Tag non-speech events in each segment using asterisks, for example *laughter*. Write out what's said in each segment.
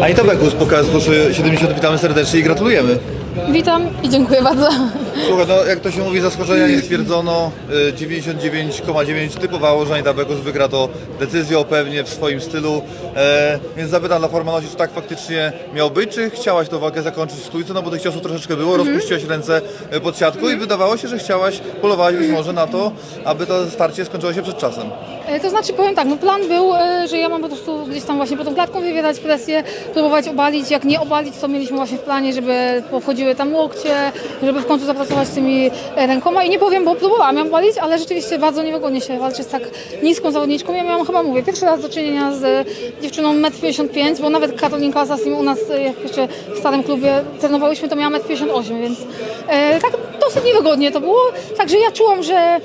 A i to Bekus, pokaz 70, witamy serdecznie i gratulujemy. Witam i dziękuję bardzo. Słuchaj, no jak to się mówi, zaskoczenia nie stwierdzono. Y, 99,9 typowało, że Anita Bekus wygra to decyzją pewnie w swoim stylu. E, więc zapytam dla formalności, czy tak faktycznie miało być, czy chciałaś tę walkę zakończyć w stójce, no bo tych ciosów troszeczkę było, rozpuściłaś ręce e, pod siatką i wydawało się, że chciałaś, polowałaś być może na to, aby to starcie skończyło się przed czasem. E, To znaczy powiem tak, no plan był, e, że ja mam po prostu gdzieś tam właśnie pod tą klatką wywierać presję, próbować obalić, jak nie obalić, to mieliśmy właśnie w planie, żeby wchodziły tam łokcie, żeby w końcu zapracować z tymi e, rękoma i nie powiem, bo próbowałam ją obalić, ale rzeczywiście bardzo niewygodnie się walczy z tak niską zawodniczką. Ja miałam chyba, mówię, pierwszy raz do czynienia z dziewczyną 1,55 m, bo nawet Karolinka Assassin u nas, e, jak jeszcze w starym klubie trenowałyśmy, to miała 1,58 m, więc e, tak dosyć niewygodnie to było. Także ja czułam, że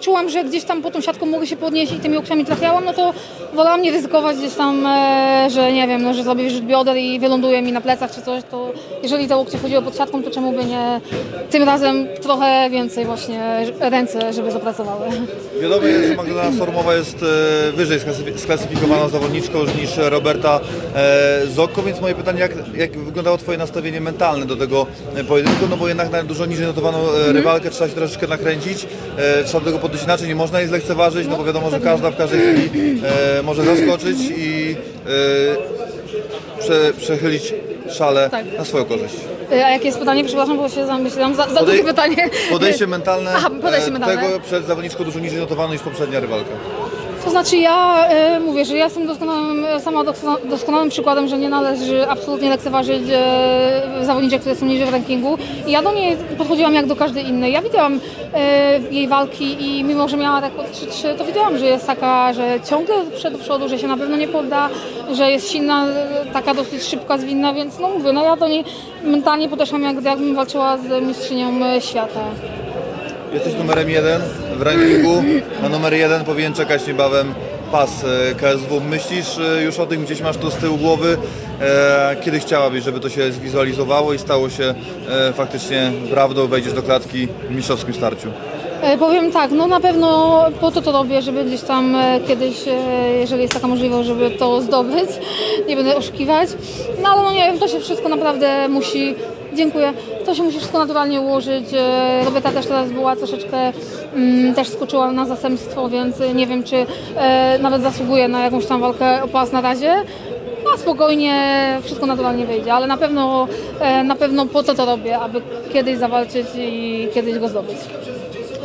czułam, że gdzieś tam po tą siatką mogę się podnieść i tymi łokciami trafiałam, no to wolałam nie ryzykować gdzieś tam, e, że nie wiem, no, że zrobię wyrzut bioder i wyląduje mi na plecach czy coś, to jeżeli te łokcie chodziły pod siatką, to czemu by nie tym razem trochę więcej właśnie ręce, żeby zapracowały. Wiadomo jest, że Magdalena Sormowa jest wyżej sklasyfi- sklasyfikowaną zawodniczką niż Roberta e, Zokko, więc moje pytanie, jak, jak wyglądało Twoje nastawienie mentalne do tego e, pojedynku, no bo jednak na dużo niżej notowaną e, rywalkę trzeba się troszeczkę nakręcić, trzeba do tego podejść inaczej, nie można jej zlekceważyć, no bo wiadomo, że każda w każdej chwili e, może zaskoczyć i e, prze, przechylić szale Tak. na swoją korzyść. E, A jakie jest pytanie? Przepraszam, bo się zamyśliłam. Za, za Podej- długie pytanie. Podejście mentalne Aha, podejście e, mentalne. tego przed zawodniczką dużo niżej notowaną niż poprzednia rywalka. To znaczy ja e, mówię, że ja jestem doskonałym, sama doskona- doskonałym przykładem, że nie należy absolutnie lekceważyć e, zawodniczek, które są niżej w rankingu. I ja do niej podchodziłam jak do każdej innej. Ja widziałam e, jej walki i mimo, że miała rekord 3-3, to widziałam, że jest taka, że ciągle przed do przodu, że się na pewno nie podda, że jest silna, taka dosyć szybka, zwinna, więc no mówię, no ja do niej mentalnie podeszłam jak, jakbym walczyła z mistrzynią e, świata. Jesteś numerem jeden w rankingu. Na numer jeden powinien czekać niebawem pas e, KSW. Myślisz e, już o tym, gdzieś masz to z tyłu głowy, e, kiedy chciałabyś, żeby to się zwizualizowało i stało się faktycznie prawdą, wejdziesz do klatki w mistrzowskim starciu? Powiem tak, no na pewno po to to robię, żeby gdzieś tam kiedyś, jeżeli jest taka możliwość, żeby to zdobyć. *laughs* Nie będę oszukiwać. No ale no nie wiem, to się wszystko naprawdę musi, dziękuję, to się musi wszystko naturalnie ułożyć. Roberta też teraz była troszeczkę, też skoczyła na zastępstwo, więc nie wiem, czy e, nawet zasługuje na jakąś tam walkę o pas na razie. A spokojnie wszystko naturalnie wyjdzie, ale na pewno, e, na pewno po to to robię, aby kiedyś zawalczyć i kiedyś go zdobyć.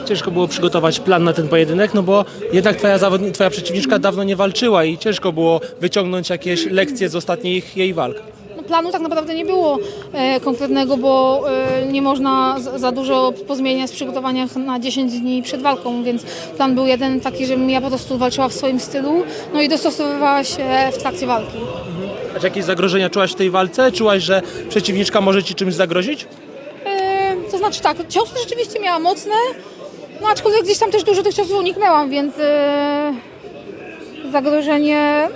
Ciężko było przygotować plan na ten pojedynek, no bo jednak twoja, twoja przeciwniczka dawno nie walczyła i ciężko było wyciągnąć jakieś lekcje z ostatnich jej walk. Planu tak naprawdę nie było e, konkretnego, bo e, nie można za, dużo pozmieniać w przygotowaniach na 10 dni przed walką, więc plan był jeden taki, żebym ja po prostu walczyła w swoim stylu, no i dostosowywała się w trakcie walki. A czy jakieś zagrożenia czułaś w tej walce? Czułaś, że przeciwniczka może ci czymś zagrozić? E, to znaczy tak, ciosy rzeczywiście miała mocne, no aczkolwiek gdzieś tam też dużo tych ciosów uniknęłam, więc zagrożenie...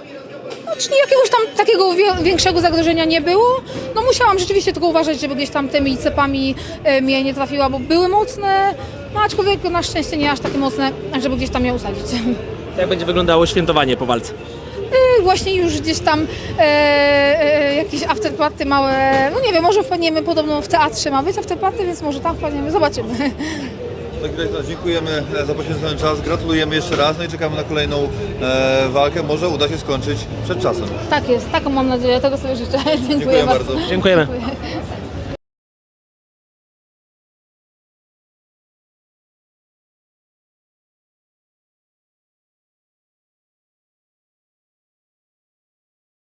Znaczy jakiegoś tam takiego większego zagrożenia nie było. No musiałam rzeczywiście tylko uważać, żeby gdzieś tam tymi cepami e, mnie nie trafiła, bo były mocne, no aczkolwiek na szczęście nie aż takie mocne, żeby gdzieś tam je usadzić. Jak będzie wyglądało świętowanie po walce? E, Właśnie już gdzieś tam e, e, jakieś afterparty małe, no nie wiem, może wpadniemy podobno w teatrze ma być afterparty, więc może tam wpadniemy, zobaczymy. Tak, dziękujemy e, za poświęcony czas, gratulujemy jeszcze raz, no i czekamy na kolejną e, walkę. Może uda się skończyć przed czasem. Tak jest, taką mam nadzieję, tego sobie życzę. *laughs* Dziękuję, Dziękuję bardzo. Dziękujemy. Dziękuję.